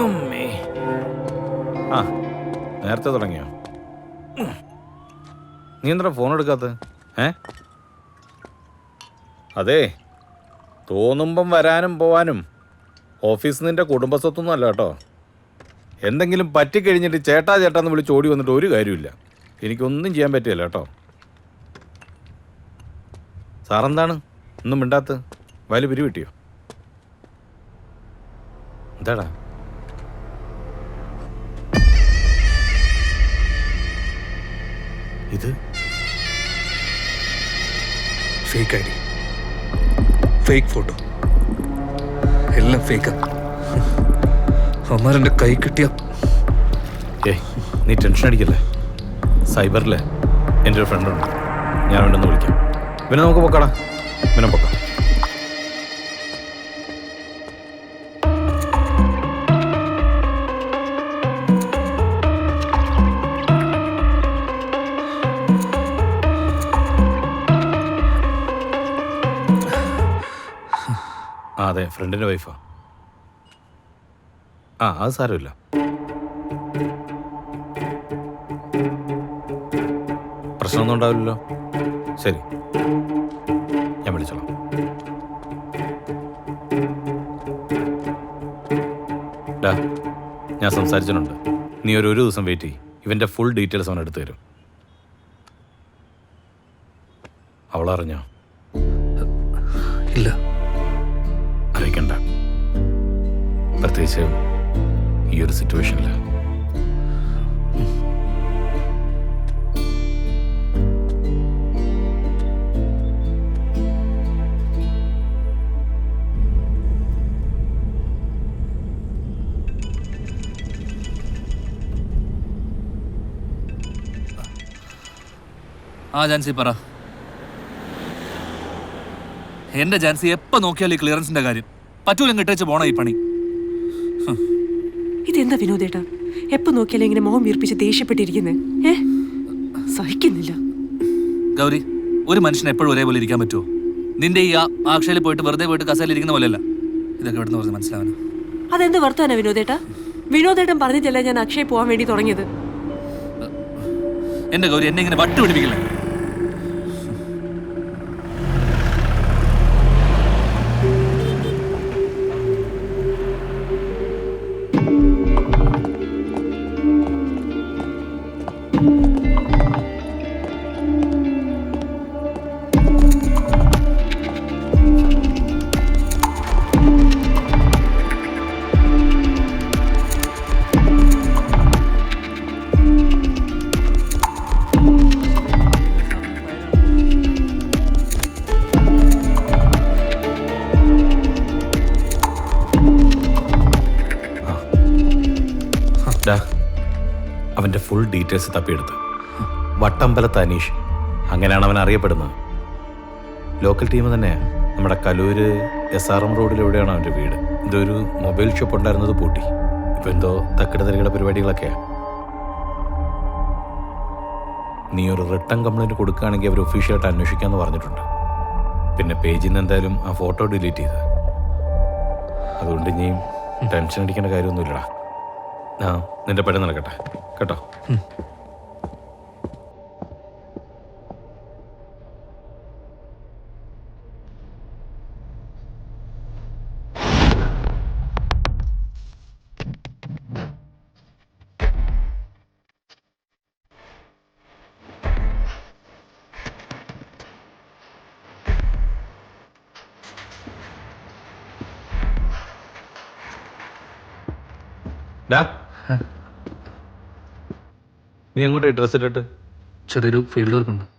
അമ്മേ. ആ നേരത്തെ തുടങ്ങിയോ? നീ എന്താ ഫോൺ എടുക്കാത്ത? ഏ? അതെ തോന്നുമ്പം വരാനും പോവാനും. ഓഫീസ് നിന്റെ കുടുംബസ്വത്തൊന്നും അല്ല കേട്ടോ. എന്തെങ്കിലും പറ്റിക്കഴിഞ്ഞിട്ട് ചേട്ടാ ചേട്ടാന്ന് വിളിച്ച് ഓടി വന്നിട്ട് ഒരു കാര്യമില്ല എനിക്കൊന്നും ചെയ്യാൻ പറ്റില്ല കേട്ടോ. സാറെന്താണ്? ഒന്നും മിണ്ടാത്ത? വയൽ പിരി കിട്ടിയോ? എന്താടാ? ഇത്? Fake I D fake photo എല്ലാം ഫേക്കാ അമ്മാരെന്റെ കൈ കിട്ടിയ ഏയ് നീ ടെൻഷൻ അടിക്കല്ലേ? സൈബറിലെ എന്റെ ഒരു ഫ്രണ്ടുണ്ട് ഞാൻ വേണ്ടൊന്ന് വിളിക്കാം. പിന്നെ നമുക്ക് പൊക്കാടാ. പിന്നെ പൊക്കാം. ആ അതെ ഫ്രണ്ടിന്റെ വൈഫാ ആ. അത് സാരമില്ല. പ്രശ്നമൊന്നും ഉണ്ടാവില്ലല്ലോ. ശരി. ഞാൻ വിളിച്ചോളാം. ഡാ ഞാൻ സംസാരിച്ചിട്ടുണ്ട്. നീ ഒരു ഒരു ദിവസം വെയിറ്റ് ചെയ്യും. ഇവന്റെ ഫുൾ ഡീറ്റെയിൽസ് അവൻ എടുത്തു തരും. അവളറിഞ്ഞോ? ഇല്ല. പ്രത്യേകിച്ച് ഈ ഒരു സിറ്റുവേഷനിൽ ആ ജാൻസി പറ. എന്റെ ജാൻസി എപ്പോ നോക്കിയാലും ഈ ക്ലിയറൻസിന്റെ കാര്യം. പറ്റൂലും കിട്ടിച്ച് പോണ ഈ പണി. ഇതെന്താ വിനോദേട്ടാ എപ്പോ നോക്കിയാലും ഇങ്ങനെ മോഹം വീർപ്പിച്ച് ദേഷ്യപ്പെട്ടിരിക്കുന്നേ? ഏ? സഹിക്കുന്നില്ല. ഗൗരി ഒരു മനുഷ്യൻ എപ്പോഴും ഒരേപോലെ ഇരിക്കാൻ പറ്റുമോ നിന്റെ ഈ ആക്ഷയിൽ പോയിട്ട് വെറുതെ പോയിട്ട് കസേലിൽ ഇരിക്കുന്ന പോലെയല്ല. ഇതൊക്കെ ഇവിടുന്ന് പറഞ്ഞ് മനസ്സിലാവാനോ അതെന്ത് വർത്താനാ വിനോദേട്ടാ വിനോദേട്ടൻ പറഞ്ഞിട്ടല്ല ഞാൻ അക്ഷയ പോവാൻ വേണ്ടി തുടങ്ങിയത്. എന്റെ ഗൗരി എന്നെ ഇങ്ങനെ വട്ട് അവന്റെ ഫുൾ ഡീറ്റെയിൽസ് തപ്പിയെടുത്ത്. വട്ടമ്പലത്ത് അനീഷ്. അങ്ങനെയാണ് അവൻ അറിയപ്പെടുന്നത്. ലോക്കൽ ടീം തന്നെ. നമ്മുടെ കലൂര് എസ് ആർ എം റോഡിൽ അവന്റെ വീട്. ഇതൊരു മൊബൈൽ ഷോപ്പ് ഉണ്ടായിരുന്നത് പൂട്ടി. ഇപ്പം എന്തോ തക്കട തരികട പരിപാടികളൊക്കെയാണ് നീ ഒരു റിട്ടേൺ കംപ്ലൈന്റ് കൊടുക്കുകയാണെങ്കിൽ അവർ ഒഫീഷ്യലായിട്ട് അന്വേഷിക്കാമെന്ന് പറഞ്ഞിട്ടുണ്ട്. പിന്നെ പേജിൽ നിന്ന് എന്തായാലും ആ ഫോട്ടോ ഡിലീറ്റ് ചെയ്ത് അതുകൊണ്ട് ഇനിയും ടെൻഷൻ അടിക്കേണ്ട കാര്യമൊന്നുമില്ലടാ. ആ നിന്റെ പഴം നടക്കട്ടെ. കേട്ടോ? ഡാ നീ അങ്ങോട്ട് ഡ്രസ് ഇട്ടിട്ട്? ചെറിയൊരു ഫീൽഡ് വർക്ക് ഉണ്ട്.